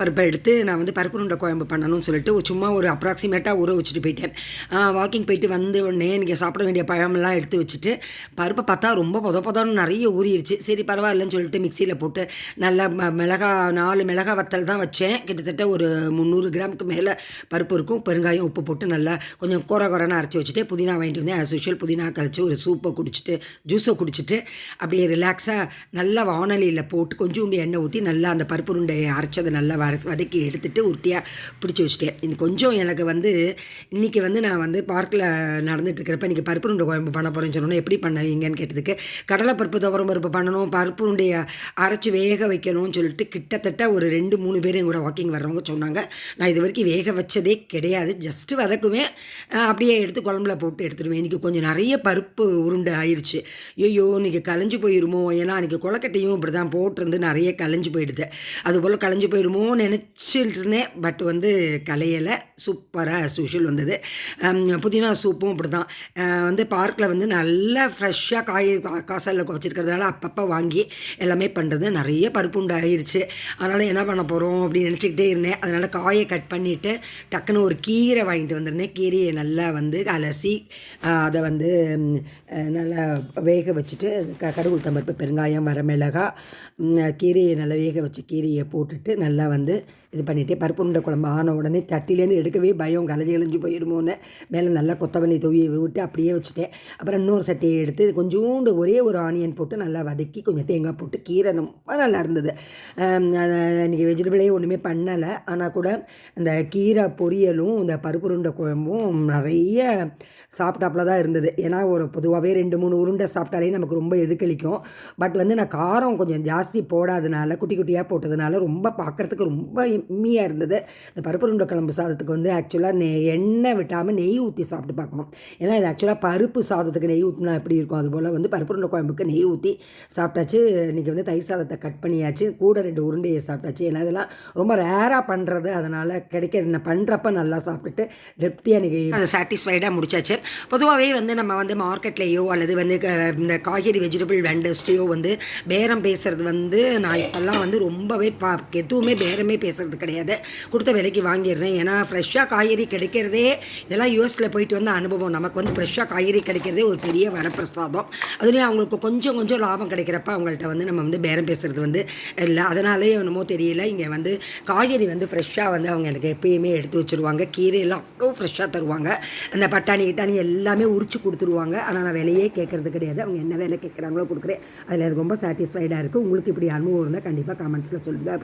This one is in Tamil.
பருப்பை எடுத்து நான் வந்து பருப்புருண்டை குழம்பு பண்ணணும்னு சொல்லிட்டு ஒரு சும்மா ஒரு அப்ராக்சிமேட்டாக ஊற வச்சுட்டு போயிட்டேன். வாக்கிங் போயிட்டு வந்து உடனே எனக்கு சாப்பிட வேண்டிய பழமெல்லாம் எடுத்து வச்சுட்டு பருப்பை பார்த்தா ரொம்ப பொத பொதன்னு நிறைய ஊறிடுச்சு சரி பரவாயில்லன்னு சொல்லிட்டு மிக்சியில் போட்டு நல்லா ம மிளகா நாலு மிளகா வத்தல் தான் வச்சேன். கிட்டத்தட்ட ஒரு முந்நூறு கிராமுக்கு மேலே பருப்பு இருக்கும். பெருங்காயம் உப்பு போட்டு நல்லா கொஞ்சம் குறை குறைன்னு அரைச்சி வச்சுட்டு புதினா வாங்கிட்டு வந்தேன். ஆஸ் யூஷுவல் புதினா கழிச்சு ஒரு சூப்பை குடிச்சிட்டு ஜூஸை குடிச்சிட்டு அப்படியே ரிலாக்ஸாக நல்லா வானொலியில் போட்டு கொஞ்சோண்டு எண்ணெய் ஊற்றி நல்லா அந்த பருப்பு உருண்டையை அரைச்சதை நல்லா வர வதக்கி எடுத்துகிட்டு உருட்டியாக பிடிச்சி வச்சுட்டேன். இன்னும் கொஞ்சம் எனக்கு வந்து இன்றைக்கி வந்து நான் வந்து பார்க்கில் நடந்துட்டு இருக்கிறப்ப இன்றைக்கி பருப்பு உருண்டை குழம்பு பண்ண போகிறேன்னு சொன்னோன்னா எப்படி பண்ணுவீங்கன்னு கேட்டதுக்கு கடலை பருப்பு துவரம் பருப்பு பண்ணணும் பருப்பு உருண்டையை அரைச்சி வேக வைக்கணும்னு சொல்லிட்டு கிட்டத்தட்ட ஒரு ரெண்டு மூணு பேர் கூட வாக்கிங் வர்றவங்க சொன்னாங்க. நான் இது வரைக்கும் வேக வச்சதே கிடையாது. ஜஸ்ட்டு வதக்குவேன். அப்படியே எடுத்து குழம்புல போட்டு எடுத்துடுவேன் இன்றைக்கி கொஞ்சம் நிறைய பருப்பு உருண்டை ஆயிடுச்சு ஐயோ இன்றைக்கி கலைஞ்சு போயிருமோ? ஏன்னா அன்றைக்கி கொலக்கட்டையும் இப்படி தான் போட்டிருந்து நிறைய கலைஞ்சு போயிடுது. அதுபோல் கலைஞ்சு போயிடுமோன்னு நினச்சிட்டு இருந்தேன் பட் வந்து கலையலை சூப்பராக சூஷல் வந்தது. புதினா சூப்பும் அப்படி தான் வந்து பார்க்கில் வந்து நல்லா ஃப்ரெஷ்ஷாக காய் கா- காசாலில் வச்சுருக்கிறதுனால அப்பப்போ வாங்கி எல்லாமே பண்ணுறது நிறைய பருப்பு உண்டாயிருச்சு. அதனால் என்ன பண்ண போகிறோம் அப்படின்னு நினச்சிக்கிட்டே இருந்தேன். அதனால் காயை கட் பண்ணிவிட்டு டக்குன்னு ஒரு கீரை வாங்கிட்டு வந்திருந்தேன். கீரையை நல்லா வந்து அலசி அதை வந்து நல்லா வேக வச்சுட்டு க கடுகு தம்பருப்பு பெருங்காயம் வரமிளகாய் கீரையை நல்லா வேக வச்சு கீரையை போட்டுட்டு நல்லா வந்து வந்து இது பண்ணிவிட்டு பருப்பு உருண்டை குழம்பு ஆன உடனே தட்டிலேருந்து எடுக்கவே பயம் கலஞ்சி கலைஞ்சு போயிருமோன்னு. மேலே நல்லா கொத்தமல்லி தூவி விட்டு அப்படியே வச்சுட்டேன். அப்புறம் இன்னொரு சட்டியை எடுத்து கொஞ்சோண்டு ஒரே ஒரு ஆனியன் போட்டு நல்லா வதக்கி கொஞ்சம் தேங்காய் போட்டு கீரை ரொம்ப நல்லா இருந்தது. இன்றைக்கி வெஜிடபிளே ஒன்றுமே பண்ணலை. ஆனால் கூட அந்த கீரை பொரியலும் இந்த பருப்பு உருண்டை குழம்பும் நிறைய சாப்பிட்டாப்புல தான் இருந்தது. ஏன்னா ஒரு பொதுவாகவே ரெண்டு மூணு உருண்டை சாப்பிட்டாலே நமக்கு ரொம்ப எதுக்களிக்கும் பட் வந்து நான் காரம் கொஞ்சம் ஜாஸ்தி போடாதனால குட்டி குட்டியாக போட்டதுனால ரொம்ப பார்க்குறதுக்கு ரொம்ப இம்மியாக இருந்தது. இந்த பருப்பு உருண்டை குழம்பு சாதத்துக்கு வந்து ஆக்சுவலாக நெ எண்ணெய் விட்டாமல் நெய் ஊற்றி சாப்பிட்டு பார்க்கணும். ஏன்னா இது ஆக்சுவலாக பருப்பு சாதத்துக்கு நெய் ஊற்றினா எப்படி இருக்கும்? அதுபோல் வந்து பருப்பு உருண்டை குழம்புக்கு நெய் ஊற்றி சாப்பிட்டாச்சு. இன்றைக்கி வந்து தயிர் சாதத்தை கட் பண்ணியாச்சு. கூட ரெண்டு உருண்டையை சாப்பிட்டாச்சு. ஏன்னா இதெல்லாம் ரொம்ப ரேராக பண்ணுறது அதனால் கிடைக்க என்ன பண்ணுறப்ப நல்லா சாப்பிட்டுட்டு திருப்தியாக இன்றைக்கி சாட்டிஸ்ஃபைடாக முடிச்சாச்சு. பொதுவாகவே வந்து நம்ம வந்து மார்க்கெட்லேயோ அல்லது வந்து க- இந்த காய்கறி வெஜிடபிள் வெண்டர்ஸ்டையோ வந்து பேரம் பேசுகிறது வந்து நான் இப்போல்லாம் வந்து ரொம்பவே பா எதுவுமே பேரம் பேசுறது கிடையாது. கொடுத்த விலைக்கு வாங்கிடுறேன். ஏன்னா ஃப்ரெஷ்ஷாக காய்கறி கிடைக்கிறதே இதெல்லாம் யூஎஸில் போயிட்டு வந்த அனுபவம். நமக்கு வந்து ஃப்ரெஷ்ஷாக காய்கறி கிடைக்கிறதே ஒரு பெரிய வரப்பிரசாதம். அதுலேயும் அவங்களுக்கு கொஞ்சம் கொஞ்சம் லாபம் கிடைக்கிறப்ப அவங்கள்ட்ட வந்து நம்ம வந்து பேரம் பேசுறது வந்து இல்லை. அதனாலே என்னமோ தெரியல. இங்கே வந்து காய்கறி வந்து ஃப்ரெஷ்ஷாக வந்து அவங்க எனக்கு எப்பயுமே எடுத்து வச்சுருவாங்க. கீரையெல்லாம் அவ்வளோ ஃப்ரெஷ்ஷாக தருவாங்க. அந்த பட்டாணி கிட்டாணி எல்லாமே உரிச்சு கொடுத்துருவாங்க. ஆனால் நான் விலையே கேட்குறது கிடையாது. அவங்க என்ன வேலை கேட்குறாங்களோ கொடுக்குறேன். அதில் எனக்கு ரொம்ப சாட்டிஸ்ஃபைடாக இருக்குது உங்களுக்கு இப்படி அனுபவம் இருந்தால் கண்டிப்பாக கமெண்ட்ஸில் சொல்லுங்கள்